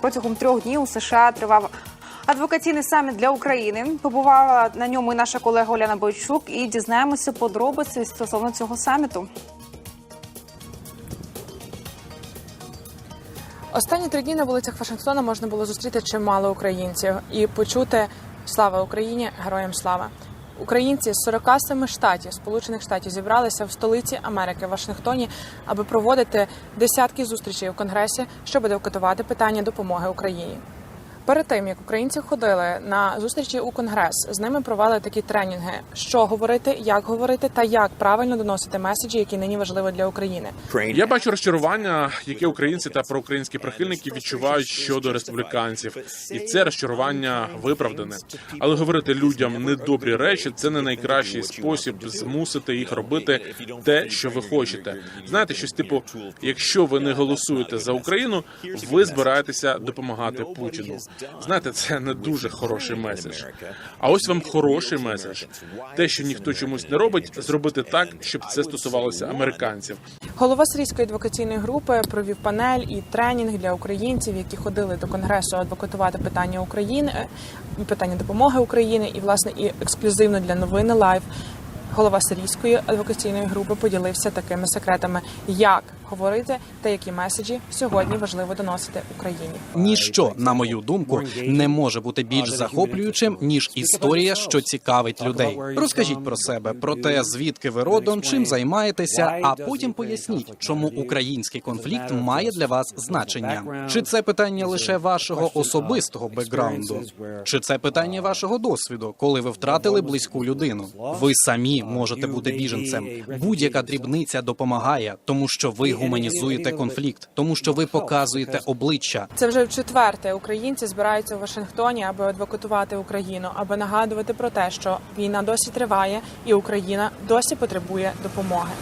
Протягом трьох днів у США тривав адвокаційний саміт для України. Побувала на ньому і наша колега Оляна Бойчук. І дізнаємося подробиці стосовно цього саміту. Останні три дні на вулицях Вашингтона можна було зустріти чимало українців і почути слава Україні, героям слава. Українці з 47 штатів Сполучених Штатів зібралися в столиці Америки Вашингтоні, аби проводити десятки зустрічей у конгресі, щоб дискутувати питання допомоги Україні. Перед тим як українці ходили на зустрічі у конгрес, з ними провели такі тренінги: що говорити, як говорити та як правильно доносити меседжі, які нині важливі для України. Я бачу розчарування, яке українці та проукраїнські прихильники відчувають щодо республіканців, і це розчарування виправдане. Але говорити людям недобрі речі це не найкращий спосіб змусити їх робити те, що ви хочете. Знаєте, щось типу: якщо ви не голосуєте за Україну, ви збираєтеся допомагати Путіну. Знаєте, це не дуже хороший меседж. А ось вам хороший меседж. Те, що ніхто чомусь не робить, зробити так, щоб це стосувалося американців. Голова сирійської адвокаційної групи провів панель і тренінг для українців, які ходили до конгресу адвокатувати питання України, питання допомоги України, і власне і ексклюзивно для новини Лайв. Голова сирійської адвокаційної групи поділився такими секретами, як говорити та які меседжі сьогодні важливо доносити Україні. Ніщо, на мою думку, не може бути більш захоплюючим ніж історія, що цікавить людей. Розкажіть про себе, про те, звідки ви родом, чим займаєтеся, а потім поясніть, чому український конфлікт має для вас значення. Чи це питання лише вашого особистого бекграунду, чи це питання вашого досвіду, коли ви втратили близьку людину? Ви самі можете бути біженцем. Будь-яка дрібниця допомагає, тому що ви гуманізуєте конфлікт, тому що ви показуєте обличчя. Це вже четверте. Українці збираються в Вашингтоні, аби адвокатувати Україну, аби нагадувати про те, що війна досі триває, і Україна досі потребує допомоги.